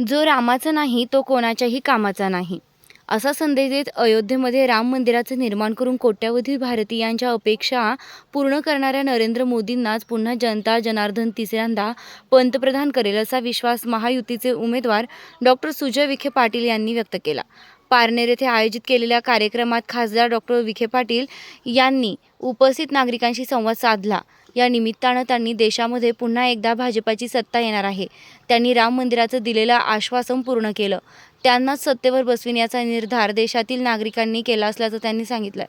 जो रामाचा नाही तो कोणाच्याही कामाचा नाही. असा संदेश देत अयोध्येमध्ये राम मंदिराचं निर्माण करून कोट्यावधी भारतीयांच्या अपेक्षा पूर्ण करणाऱ्या नरेंद्र मोदींनाच पुन्हा जनता जनार्दन तिसऱ्यांदा पंतप्रधान करेल असा विश्वास महायुतीचे उमेदवार डॉक्टर सुजय विखे पाटील यांनी व्यक्त केला. पारनेर येथे आयोजित केलेल्या कार्यक्रमात खासदार डॉक्टर विखे पाटील यांनी उपस्थित नागरिकांशी संवाद साधला. या निमित्तानं त्यांनी देशामध्ये पुन्हा एकदा भाजपाची सत्ता येणार आहे. त्यांनी राम मंदिराचं दिलेलं आश्वासन पूर्ण केलं. त्यांनाच सत्तेवर बसविण्याचा निर्धार देशातील नागरिकांनी केला असल्याचं त्यांनी सांगितलं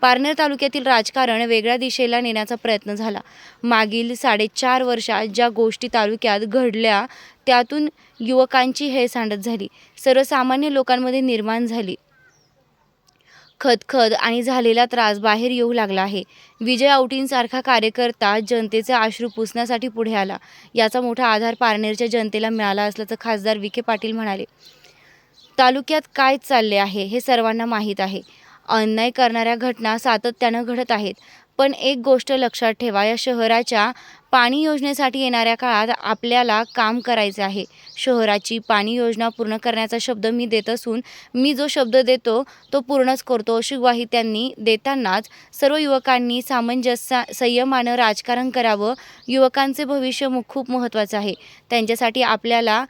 पारनेर तालुक्यातील राजकारण वेगळ्या दिशेला नेण्याचा प्रयत्न झाला. मागील साडेचार वर्षात ज्या गोष्टी तालुक्यात घडल्या त्यातून युवकांची हेळसांडत झाली. सर्वसामान्य लोकांमध्ये निर्माण झाली. खदखद आणि झालेला त्रास बाहेर येऊ लागला आहे. विजय औटींसारखा कार्यकर्ता जनतेचे अश्रू पुसण्यासाठी पुढे आला. याचा मोठा आधार पारनेरच्या जनतेला मिळाला असल्याचं खासदार विखे पाटील म्हणाले. तालुक्यात काय चालले आहे हे सर्वांना माहीत आहे. अन्याय करणाऱ्या घटना सातत्यानं घडत आहेत. पण एक गोष्ट लक्षात ठेवा या शहराच्या पाणी योजनेसाठी येणाऱ्या काळात आपल्याला काम करायचे आहे. शहराची पाणी योजना पूर्ण करण्याचा शब्द मी देत असून मी जो शब्द देतो तो पूर्णच करतो अशी ग्वाही त्यांनी देतानाच सर्व युवकांनी सामंजस्य संयमानं राजकारण करावं. युवकांचे भविष्य खूप महत्त्वाचं आहे. त्यांच्यासाठी आपल्याला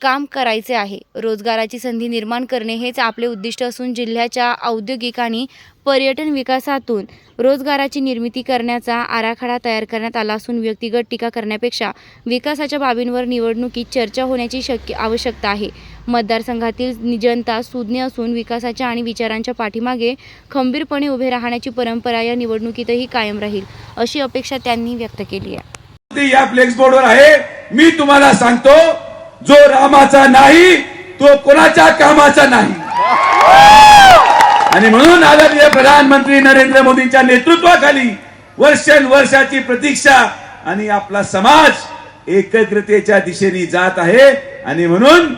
काम करायचे आहे. रोजगाराची संधी निर्माण करणे हेच आपले उद्दिष्ट असून जिल्ह्याच्या औद्योगिक आणि पर्यटन विकासातून रोजगाराची निर्मिती करण्याचा आराखडा तयार करण्यात आला असून व्यक्तिगत टीका करण्यापेक्षा विकासाच्या बाबींवर निवडणुकीत चर्चा होण्याची शक्य आवश्यकता आहे. मतदारसंघातील जनता सुज्ञ असून विकासाच्या आणि विचारांच्या पाठीमागे खंबीरपणे उभे राहण्याची परंपरा या निवडणुकीतही कायम राहील अशी अपेक्षा त्यांनी व्यक्त केली आहे. या फ्लेक्स बोर्डवर आहे. मी तुम्हाला सांगतो जो रामाचा नाही तो कोणाच्या कामाचा नाही. आणि म्हणून आदरणीय प्रधानमंत्री नरेंद्र मोदींच्या नेतृत्वाखाली वर्षानुवर्षाची प्रतीक्षा आणि आपला समाज एकत्रतेच्या दिशेने जात आहे. आणि म्हणून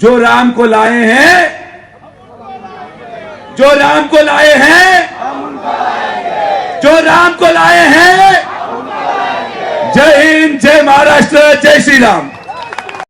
जो राम को लाए हैं जो राम को लाए हैं जो राम को लाए हैं जय हिंद जय महाराष्ट्र जय श्री राम